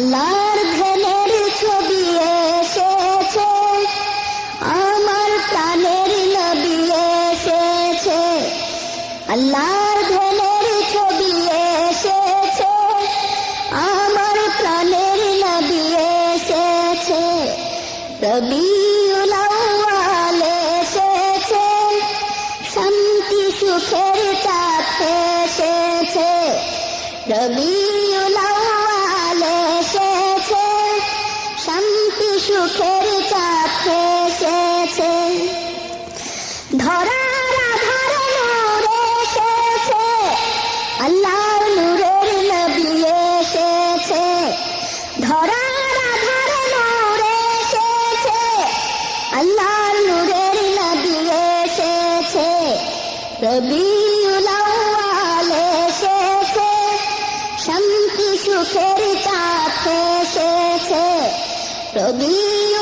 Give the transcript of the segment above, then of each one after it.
আল্লাহর ধ্যানের ছবি এসেছে, আমার প্রাণের নবী এসেছে। আল্লাহর ধ্যানের ছবি এসেছে, আমার প্রাণের নবী এসেছে। রবি এসেছে, শান্তি সুখের চাপ এসেছে। রবি রবিউল আউয়াল এসেছে শান্তি সুখের রবিউল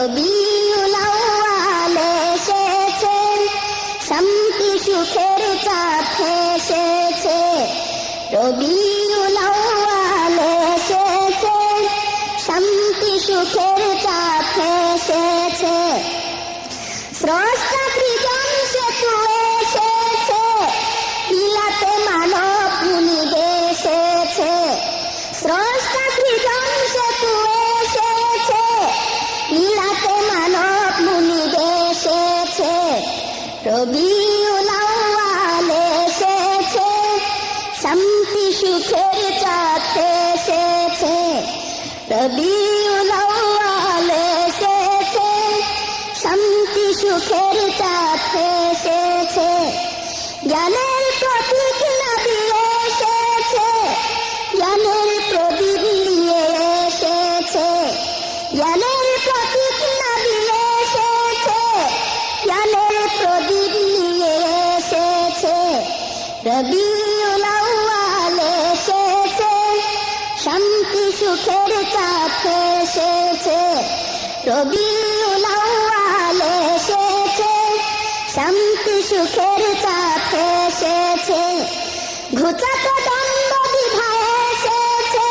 রবিউল আউয়াল এসেছে শান্তি সুখের চাপ এসেছে। রবিউল আউয়াল এসেছে শান্তি সুখের চাপ এসেছে। স্রষ্টা সৃজন রবিউল শান্তি সুখের চাতে এসেছে। রবিউল আউয়াল শান্তি সুখের চাপ রবিউল আউয়াল এসেছে, শান্তি সুখের চাপ এসেছে। শান্তি সুখের ঘুচাতে দ্বন্দ্ব বিধা এসেছে,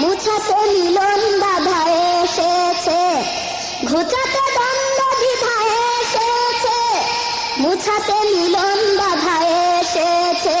মুছাতে মিলন বাধা এসেছে ঘুচাতে দ্বন্দ্ব বিধা এসেছে মুছাতে মিলন বাধা এসেছে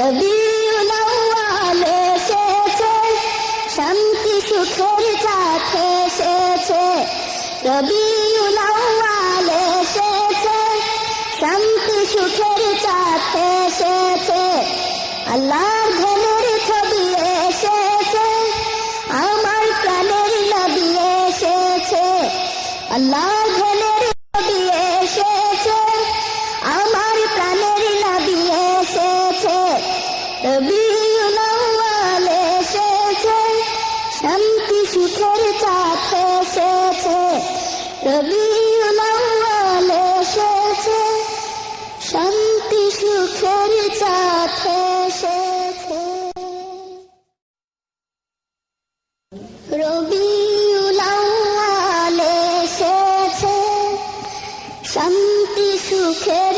রবিউল আউয়াল এসেছে, শান্তি সুখের চাপ এসেছে। রবিউল আউয়াল এসেছে, শান্তি সুখের চাপ এসেছে। আল্লাহর সুখের চাঁদ শান্তি সুখের চাঁদ এসেছে। রবিউল আউয়াল শান্তি সুখের